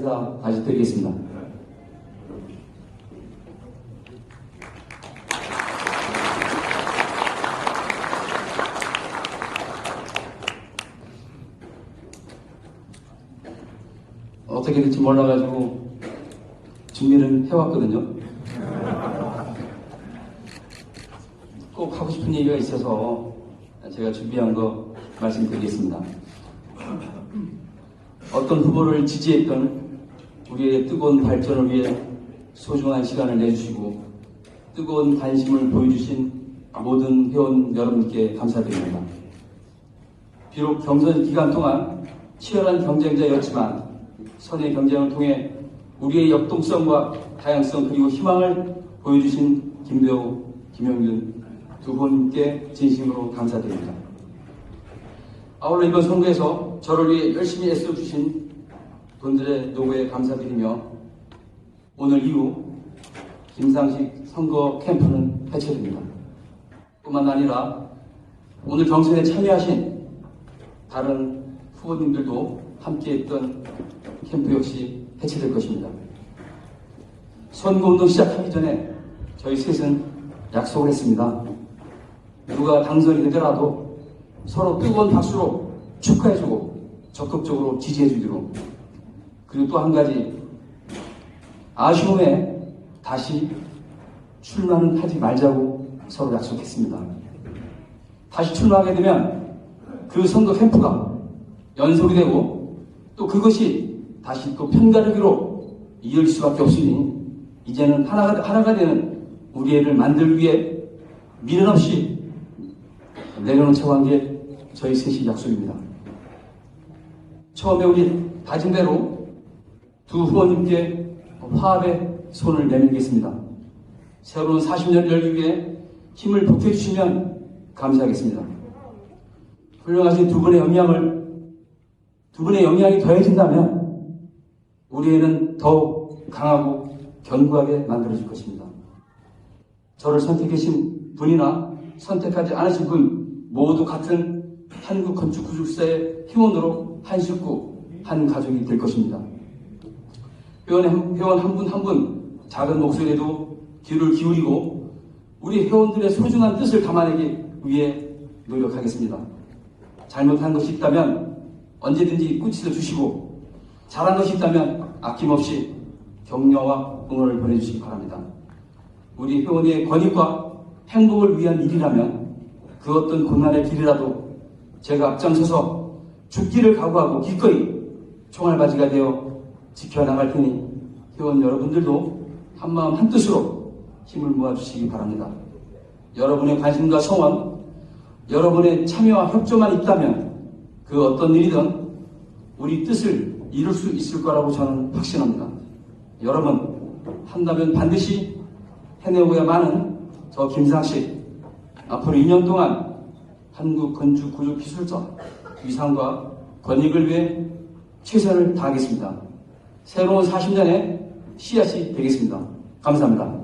인사 다시 드리겠습니다. 어떻게 될지 몰라가지고 준비를 해왔거든요. 꼭 하고 싶은 얘기가 있어서 제가 준비한 거 말씀드리겠습니다. 어떤 후보를 지지했던 우리의 뜨거운 발전을 위해 소중한 시간을 내주시고 뜨거운 관심을 보여주신 모든 회원 여러분께 감사드립니다. 비록 경선 기간 동안 치열한 경쟁자였지만 선의 경쟁을 통해 우리의 역동성과 다양성 그리고 희망을 보여주신 김대호, 김영균 두 분께 진심으로 감사드립니다. 아울러 이번 선거에서 저를 위해 열심히 애써주신 분들의 노고에 감사드리며 오늘 이후 김상식 선거 캠프는 해체됩니다. 뿐만 아니라 오늘 경선에 참여하신 다른 후보님들도 함께했던 캠프 역시 해체될 것입니다. 선거운동 시작하기 전에 저희 셋은 약속을 했습니다. 누가 당선이 되더라도 서로 뜨거운 박수로 축하해주고 적극적으로 지지해주기로 그리고 또 한 가지 아쉬움에 다시 출마는 하지 말자고 서로 약속했습니다. 다시 출마하게 되면 그 선거 캠프가 연속이 되고 또 그것이 다시 또 편가르기로 이을 수밖에 없으니 이제는 하나가, 하나가 되는 우리 애를 만들기 위해 미련 없이 내려놓자고 한 게 저희 셋이 약속입니다. 처음에 우리 다진 대로 두 후보님께 화합의 손을 내밀겠습니다. 새로운 40년 열기 위해 힘을 보태주시면 감사하겠습니다. 훌륭하신 두 분의 영향을, 두 분의 영향이 더해진다면 우리 애는 더욱 강하고 견고하게 만들어질 것입니다. 저를 선택하신 분이나 선택하지 않으신 분 모두 같은 한국 건축 구축사의 회원으로 한 식구, 한 가족이 될 것입니다. 회원, 회원 한 분 한 분 작은 목소리에도 귀를 기울이고 우리 회원들의 소중한 뜻을 담아내기 위해 노력하겠습니다. 잘못한 것이 있다면 언제든지 꾸짖어 주시고 잘한 것이 있다면 아낌없이 격려와 응원을 보내주시기 바랍니다. 우리 회원의 권익과 행복을 위한 일이라면 그 어떤 고난의 길이라도 제가 앞장서서 죽기를 각오하고 기꺼이 총알바지가 되어 지켜나갈 테니 회원 여러분들도 한마음 한뜻으로 힘을 모아주시기 바랍니다. 여러분의 관심과 성원, 여러분의 참여와 협조만 있다면 그 어떤 일이든 우리 뜻을 이룰 수 있을 거라고 저는 확신합니다. 여러분, 한다면 반드시 해내고야만은 저 김상식 앞으로 2년 동안 한국 건축 구조 기술자 위상과 권익을 위해 최선을 다하겠습니다. 새로운 40년의 씨앗이 되겠습니다. 감사합니다.